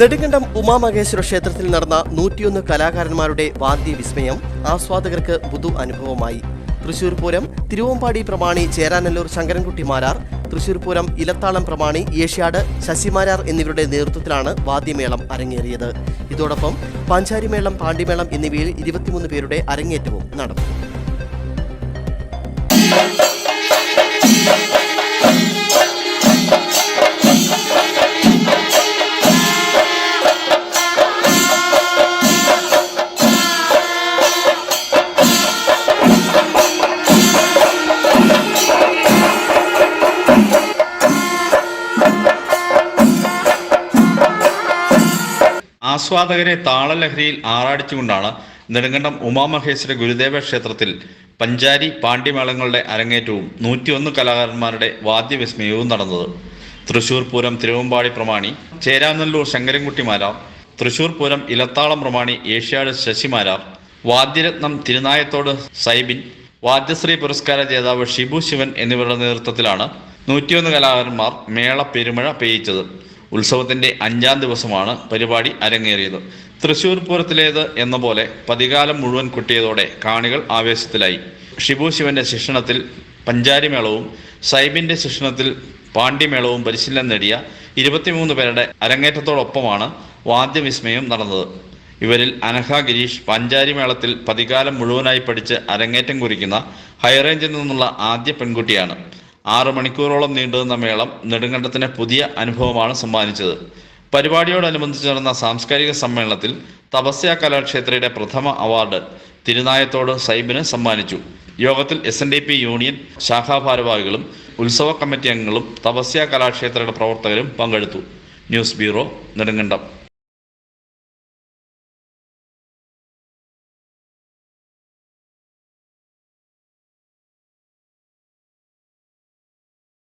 നെടുങ്കണ്ടം ഉമാമഹേശ്വര ക്ഷേത്രത്തിൽ നടന്ന നൂറ്റിയൊന്ന് കലാകാരന്മാരുടെ വാദ്യ വിസ്മയം ആസ്വാദകർക്ക് പുതു അനുഭവമായി. തൃശൂർ പൂരം തിരുവമ്പാടി പ്രമാണി ചേരാനല്ലൂർ ശങ്കരൻകുട്ടി മാരാർ തൃശൂർ പൂരം ഇലത്താളം പ്രമാണി ഏഷ്യാട് ശശിമാരാർ എന്നിവരുടെ നേതൃത്വത്തിലാണ് വാദ്യമേളം അരങ്ങേറിയത്. ഇതോടൊപ്പം പാഞ്ചാരിമേളം പാണ്ടിമേളം എന്നിവയിൽ ഇരുപത്തിമൂന്ന് പേരുടെ അരങ്ങേറ്റവും നടന്നു. ആസ്വാദകരെ താളലഹരിയിൽ ആറാടിച്ചുകൊണ്ടാണ് നെടുങ്കണ്ടം ഉമാമഹേശ്വര ഗുരുദേവ ക്ഷേത്രത്തിൽ പഞ്ചാരി പാണ്ഡ്യമേളങ്ങളുടെ അരങ്ങേറ്റവും നൂറ്റിയൊന്ന് കലാകാരന്മാരുടെ വാദ്യവിസ്മയവും നടന്നത്. തൃശൂർ പൂരം തിരുവമ്പാടി പ്രമാണി ചേരാനല്ലൂർ ശങ്കരൻകുട്ടിമാരാർ തൃശൂർ പൂരം ഇലത്താളം പ്രമാണി ഏഷ്യാട് ശശിമാരാർ വാദ്യരത്നം തിരുനായത്തോട് സൈബിൻ വാദ്യശ്രീ പുരസ്കാര ജേതാവ് ഷിബു ശിവൻ എന്നിവരുടെ നേതൃത്വത്തിലാണ് നൂറ്റിയൊന്ന് കലാകാരന്മാർ മേള പെരുമഴ പെയ്യിച്ചത്. ഉത്സവത്തിന്റെ അഞ്ചാം ദിവസമാണ് പരിപാടി അരങ്ങേറിയത്. തൃശൂർ പൂരത്തിലേത് എന്ന പോലെ പതികാലം മുഴുവൻ കുട്ടിയതോടെ കാണികൾ ആവേശത്തിലായി. ഷിബു ശിവന്റെ ശിക്ഷണത്തിൽ പഞ്ചാരിമേളവും സൈബിന്റെ ശിക്ഷണത്തിൽ പാണ്ഡ്യമേളവും പരിശീലനം നേടിയ ഇരുപത്തിമൂന്ന് പേരുടെ അരങ്ങേറ്റത്തോടൊപ്പമാണ് വാദ്യവിസ്മയം നടന്നത്. ഇവരിൽ അനഹ ഗിരീഷ് പഞ്ചാരിമേളത്തിൽ പതികാലം മുഴുവനായി പഠിച്ച് അരങ്ങേറ്റം കുറിക്കുന്ന ഹൈറേഞ്ചിൽ നിന്നുള്ള ആദ്യ പെൺകുട്ടിയാണ്. ആറ് മണിക്കൂറോളം നീണ്ടുനിന്ന മേളം നെടുങ്കണ്ടത്തിന് പുതിയ അനുഭവമാണ് സമ്മാനിച്ചത്. പരിപാടിയോടനുബന്ധിച്ച് നടന്ന സാംസ്കാരിക സമ്മേളനത്തിൽ തപസ്യ കലാക്ഷേത്രയുടെ പ്രഥമ അവാർഡ് തിരുനായത്തോട് സൈബിന് സമ്മാനിച്ചു. യോഗത്തിൽ S N D P union ശാഖാഭാരവാഹികളും ഉത്സവ കമ്മിറ്റി അംഗങ്ങളും തപസ്യ കലാക്ഷേത്രയുടെ പ്രവർത്തകരും പങ്കെടുത്തു. News bureau Nedumkandam.